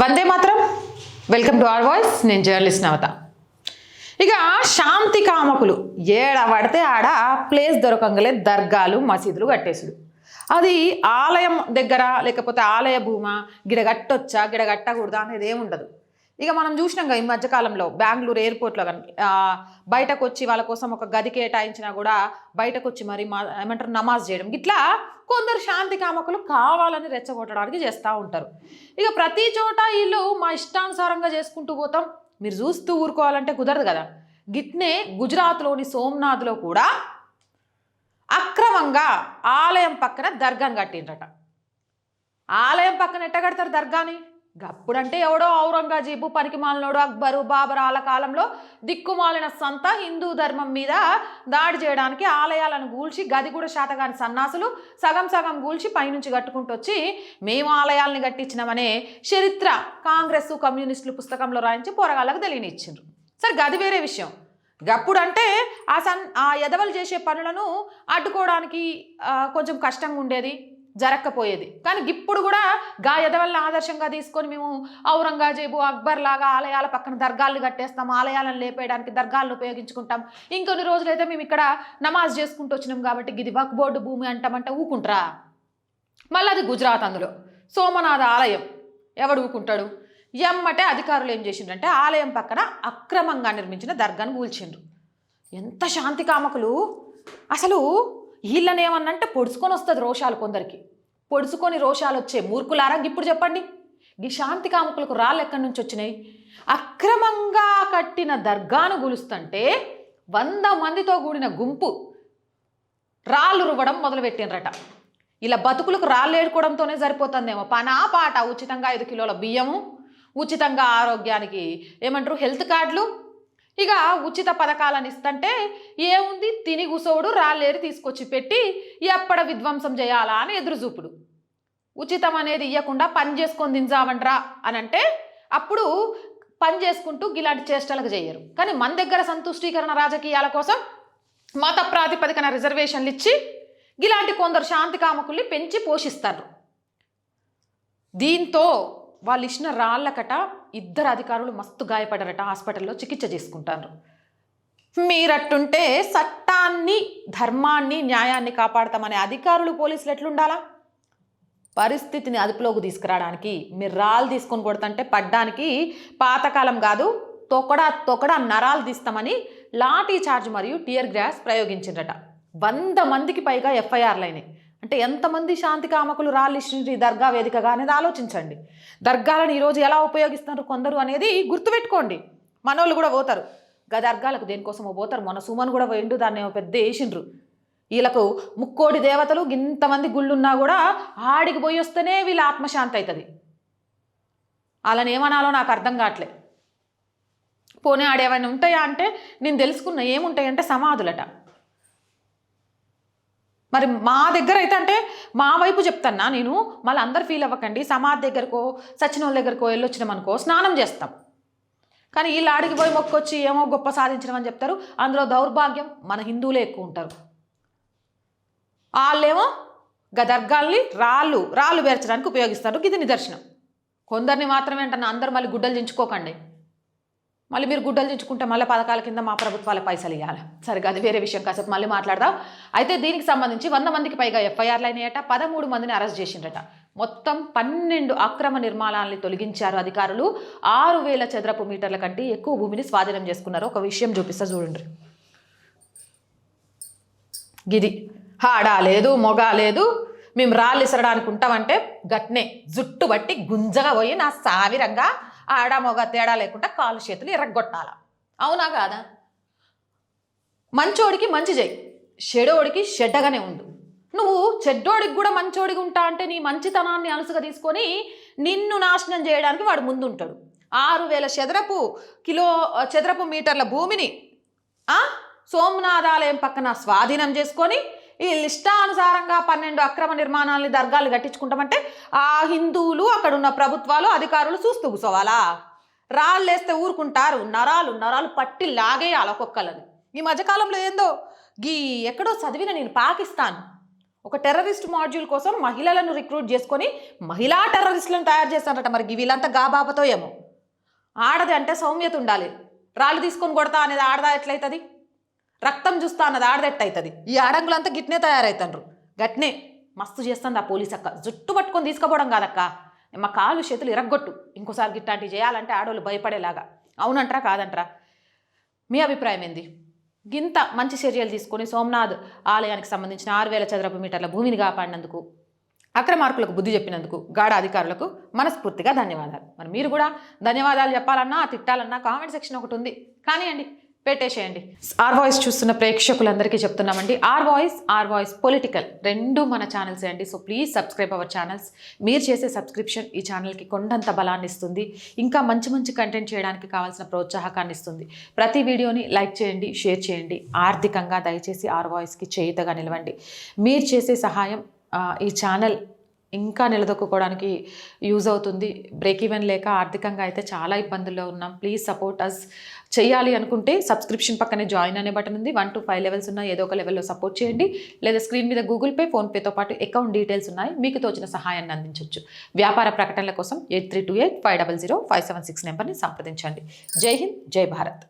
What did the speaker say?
వందే మాత్రం. Welcome to R voice నేను journalist నవత. ఇక శాంతి కామకులు. ఏడ పడితే ఆడ ప్లేస్ దొరకంగలే దర్గాలు మసీదులు కట్టేసుడు. అది ఆలయం దగ్గర లేకపోతే ఆలయ భూమా గిడగట్టొచ్చా గిడగట్టకూడదా అనేది ఏముండదు. ఇక మనం చూసినాం కదా ఈ మధ్యకాలంలో బెంగళూరు ఎయిర్పోర్ట్లో కానీ బయటకు వచ్చి వాళ్ళ కోసం ఒక గది కేటాయించినా కూడా బయటకు వచ్చి మరి మా ఏమంటారు నమాజ్ చేయడం. ఇట్లా కొందరు శాంతి కామకులు కావాలని రెచ్చగొట్టడానికి చేస్తూ ఉంటారు. ఇక ప్రతి చోట వీళ్ళు మా ఇష్టానుసారంగా చేసుకుంటూ పోతాం. మీరు చూస్తూ ఊరుకోవాలంటే కుదరదు కదా. గిట్నే గుజరాత్లోని సోమనాథ్లో కూడా అక్రమంగా ఆలయం పక్కన దర్గాను కట్టిండ్రట. ఆలయం పక్కన ఎట్ట కడతారు దర్గాని? గప్పుడంటే ఎవడో ఔరంగజేబు పనికిమాలినోడు అక్బరు బాబర్ ఆల కాలంలో దిక్కుమాలిన సంత హిందూ ధర్మం మీద దాడి చేయడానికి ఆలయాలను గూల్చి గది కూడా శాతగాని సన్నాసులు సగం సగం గూల్చి పైనుంచి కట్టుకుంటొచ్చి మేము ఆలయాల్ని కట్టించినామనే చరిత్ర కాంగ్రెస్ కమ్యూనిస్టులు పుస్తకంలో రాయించి పోరగాళ్ళకు తెలియనిచ్చిండ్రు. సరే గది వేరే విషయం. గప్పుడంటే ఆ సన్ ఆ ఎదవలు చేసే పనులను అడ్డుకోవడానికి కొంచెం కష్టంగా ఉండేది జరక్కపోయేది. కానీ ఇప్పుడు కూడా గా ఎదవల్ని ఆదర్శంగా తీసుకొని మేము ఔరంగజేబు అక్బర్ లాగా ఆలయాల పక్కన దర్గాలు కట్టేస్తాం ఆలయాలను లేపేయడానికి దర్గాలను ఉపయోగించుకుంటాం. ఇంకొన్ని రోజులైతే మేము ఇక్కడ నమాజ్ చేసుకుంటూ వచ్చినాం కాబట్టి ఇది వక్ బోర్డు భూమి అంటామంటే ఊకుంటారా? మళ్ళీ అది గుజరాత్ అందులో. సోమనాథ ఆలయం. ఎవడు ఊకుంటాడు? ఎమ్మటే అధికారులు ఏం చేసిండ్రంటే ఆలయం పక్కన అక్రమంగా నిర్మించిన దర్గాను కూల్చిండ్రు. ఎంత శాంతి కామకులు! అసలు వీళ్ళని ఏమన్నంటే పొడుచుకొని వస్తుంది రోషాలు కొందరికి. పొడుచుకొని రోషాలు వచ్చే మూర్ఖులారా? ఇప్పుడు చెప్పండి. ఈ శాంతి కాముకులకు రాళ్ళు ఎక్కడి నుంచి వచ్చినాయి? అక్రమంగా కట్టిన దర్గాను గులుస్తుంటే వంద మందితో కూడిన గుంపు రాళ్ళు రువ్వడం మొదలుపెట్టినరట ఇలా బతుకులకు రాళ్ళు ఏడుకోవడంతోనే సరిపోతుందేమో. పనా పాట ఉచితంగా ఐదు కిలోల బియ్యము ఉచితంగా ఆరోగ్యానికి ఏమంటారు హెల్త్ కార్డులు ఇక ఉచిత పథకాలను ఇస్తుంటే ఏముంది? తిని గుసోడు రాళ్ళేరి తీసుకొచ్చి పెట్టి ఎప్పడ విధ్వంసం చేయాలా అని ఎదురుచూపుడు. ఉచితం అనేది ఇవ్వకుండా పని చేసుకొని దించామంట్రా అని అంటే అప్పుడు పని చేసుకుంటూ ఇలాంటి చేష్టలకు చేయరు కానీ మన దగ్గర సంతుష్టీకరణ రాజకీయాల కోసం మత ప్రాతిపదికన రిజర్వేషన్లు ఇచ్చి ఇలాంటి కొందరు శాంతి కామకుల్ని పెంచి పోషిస్తారు. దీంతో వాళ్ళు ఇచ్చిన రాళ్ళకట ఇద్దరు అధికారులు మస్తు గాయపడారట హాస్పిటల్లో చికిత్స చేసుకుంటారు. మీరట్టుంటే చట్టాన్ని ధర్మాన్ని న్యాయాన్ని కాపాడతామనే అధికారులు పోలీసులు ఎట్లుండాలా? పరిస్థితిని అదుపులోకి తీసుకురావడానికి మీరు రాళ్ళు తీసుకొని కొడతంటే పడ్డానికి పాతకాలం కాదు తొకడా తొకడా నరాలు తీస్తామని లాఠీ చార్జ్ మరియు టియర్ గ్యాస్ ప్రయోగించిండ్రట. వంద మందికి పైగా ఎఫ్ఐఆర్లు అయినాయి. అంటే ఎంతమంది శాంతి కామకులు రాళ్ళు దర్గా వేదికగా అనేది ఆలోచించండి. దర్గాలను ఈరోజు ఎలా ఉపయోగిస్తున్నారు కొందరు అనేది గుర్తుపెట్టుకోండి. మనోళ్ళు కూడా పోతారు. గా దర్గాలకు దేనికోసమో పోతారు. మొన్న సుమన్ కూడా పోయిండు దాన్ని పెద్ద వేసిండ్రు. వీళ్ళకు ముక్కోడి దేవతలు ఇంతమంది గుళ్ళున్నా కూడా ఆడికి పోయి వస్తేనే వీళ్ళ ఆత్మశాంతి అవుతుంది వాళ్ళని ఏమనాలో నాకు అర్థం కావట్లే. పోనీ ఆడేమైనా ఉంటాయా అంటే నేను తెలుసుకున్న ఏముంటాయంటే సమాధులట. మరి మా దగ్గర అయితే అంటే మా వైపు చెప్తాన్నా నేను మళ్ళీ అందరు ఫీల్ అవ్వకండి. సమాధి దగ్గరకో సచిన వాళ్ళ దగ్గరకో వెళ్ళొచ్చినాం అనుకో స్నానం చేస్తాం. కానీ వీళ్ళు ఆడికి పోయి మొక్కొచ్చి ఏమో గొప్ప సాధించడం అని చెప్తారు. అందులో దౌర్భాగ్యం మన హిందువులే ఎక్కువ ఉంటారు. వాళ్ళేమో గదర్గాల్ని రాళ్ళు రాళ్ళు పేర్చడానికి ఉపయోగిస్తారు. ఇది నిదర్శనం. కొందరిని మాత్రమే అంటున్నా అందరు మళ్ళీ గుడ్డలు దించుకోకండి. మళ్ళీ మీరు గుడ్డలు తెచ్చుకుంటే మళ్ళీ పథకాల కింద మా ప్రభుత్వాల పైసలు ఇవ్వాలి సరిగా అది వేరే విషయం కాసేపు మళ్ళీ మాట్లాడదాం. అయితే దీనికి సంబంధించి వంద మందికి పైగా ఎఫ్ఐఆర్లు అయినాయట పదమూడు మందిని అరెస్ట్ చేసిండ్రట. మొత్తం పన్నెండు అక్రమ నిర్మాణాలని తొలగించారు అధికారులు. ఆరు వేల చదరపు మీటర్ల కంటే ఎక్కువ భూమిని స్వాధీనం చేసుకున్నారు. ఒక విషయం చూపిస్తా చూడండి. గిది. హాడా లేదు మొగ లేదు. మేము రాళ్ళు ఇసరడానికి ఉంటామంటే గట్నే జుట్టు బట్టి గుంజగా పోయి నా సావిరంగా ఆడమొగ తేడా లేకుండా కాలు చేతులు ఎర్రగొట్టాల. అవునా కాదా? మంచోడికి మంచి చేయి చెడోడికి చెడ్డగానే ఉండు. నువ్వు చెడ్డోడికి కూడా మంచోడికి ఉంటా అంటే నీ మంచితనాన్ని అలసుగా తీసుకొని నిన్ను నాశనం చేయడానికి వాడు ముందుంటాడు. ఆరు వేల చదరపు కిలో చదరపు మీటర్ల భూమిని సోమనాథాలయం పక్కన స్వాధీనం చేసుకొని ఈ లిష్టానుసారంగా పన్నెండు అక్రమ నిర్మాణాలని దర్గాలు కట్టించుకుంటామంటే ఆ హిందువులు అక్కడ ఉన్న ప్రభుత్వాలు అధికారులు చూస్తూ కూసోవాలా? రాళ్ళేస్తే ఊరుకుంటారు. నరాలు నరాలు పట్టి లాగేయాలి ఒక్కొక్కలని ఈ మధ్యకాలంలో ఏందో? గీ ఎక్కడో చదివిన నేను పాకిస్తాన్. ఒక టెర్రరిస్ట్ మాడ్యూల్ కోసం మహిళలను రిక్రూట్ చేసుకొని మహిళా టెర్రరిస్టులను తయారు చేస్తారట మరి. వీళ్ళంతా గాబాబతో ఏమో. ఆడది అంటే సౌమ్యత ఉండాలి. రాళ్ళు తీసుకొని కొడతా అనేది ఆడదా ఎట్లయితుంది? రక్తం చూస్తా అన్నది ఆడది అవుతుంది ఈ ఆడంగులంతా గిట్నే తయారవుతాండ్రు గట్నే మస్తు చేస్తుంది ఆ పోలీస్ అక్క. జుట్టు పట్టుకొని తీసుకుపోవడం కాదక్క. మా కాలు చేతులు ఇరగ్గొట్టు. ఇంకోసారి గిట్లాంటివి చేయాలంటే ఆడవాళ్ళు భయపడేలాగా. అవునంటారా కాదంటారా. మీ అభిప్రాయం ఏంది? గింత మంచి చర్యలు తీసుకొని సోమనాథ్ ఆలయానికి సంబంధించిన ఆరు వేల చదరపు మీటర్ల భూమిని కాపాడినందుకు అక్రమార్కులకు బుద్ధి చెప్పినందుకు గాఢ అధికారులకు మనస్ఫూర్తిగా ధన్యవాదాలు. మరి మీరు కూడా ధన్యవాదాలు చెప్పాలన్నా తిట్టాలన్నా కామెంట్ సెక్షన్ ఒకటి ఉంది. కానివ్వండి పెట్టేసేయండి. ఆర్ వాయిస్ చూస్తున్న ప్రేక్షకులందరికీ చెప్తున్నామండి. R voice R voice political రెండు మన ఛానల్స్ అండి. So please subscribe our channels మీరు చేసే సబ్స్క్రిప్షన్ ఈ ఛానల్కి కొండంత బలాన్ని ఇస్తుంది. ఇంకా మంచి మంచి కంటెంట్ చేయడానికి కావాల్సిన ప్రోత్సాహకాన్ని ఇస్తుంది. ప్రతి వీడియోని లైక్ చేయండి షేర్ చేయండి. ఆర్థికంగా దయచేసి ఆర్ వాయిస్కి చేయుతగా నిలవండి. మీరు చేసే సహాయం ఈ ఛానల్ ఇంకా నిలదొక్కుకోవడానికి యూజ్ అవుతుంది. బ్రేక్ ఈవెన్ లేక ఆర్థికంగా అయితే చాలా ఇబ్బందుల్లో ఉన్నాం. ప్లీజ్ సపోర్ట్ అస్ చేయాలి అనుకుంటే సబ్స్క్రిప్షన్ పక్కనే జాయిన్ అనే బటన్ ఉంది. వన్ టు ఫైవ్ లెవెల్స్ ఉన్నాయి ఏదో ఒక లెవెల్లో సపోర్ట్ చేయండి. లేదా స్క్రీన్ మీద గూగుల్ పే ఫోన్పేతో పాటు అకౌంట్ డీటెయిల్స్ ఉన్నాయి. మీకు తోచిన సహాయాన్ని అందించవచ్చు వ్యాపార ప్రకటనల కోసం eight three two eight five double zero five seven six నెంబర్ని సంప్రదించండి. జై హింద్ జై భారత్.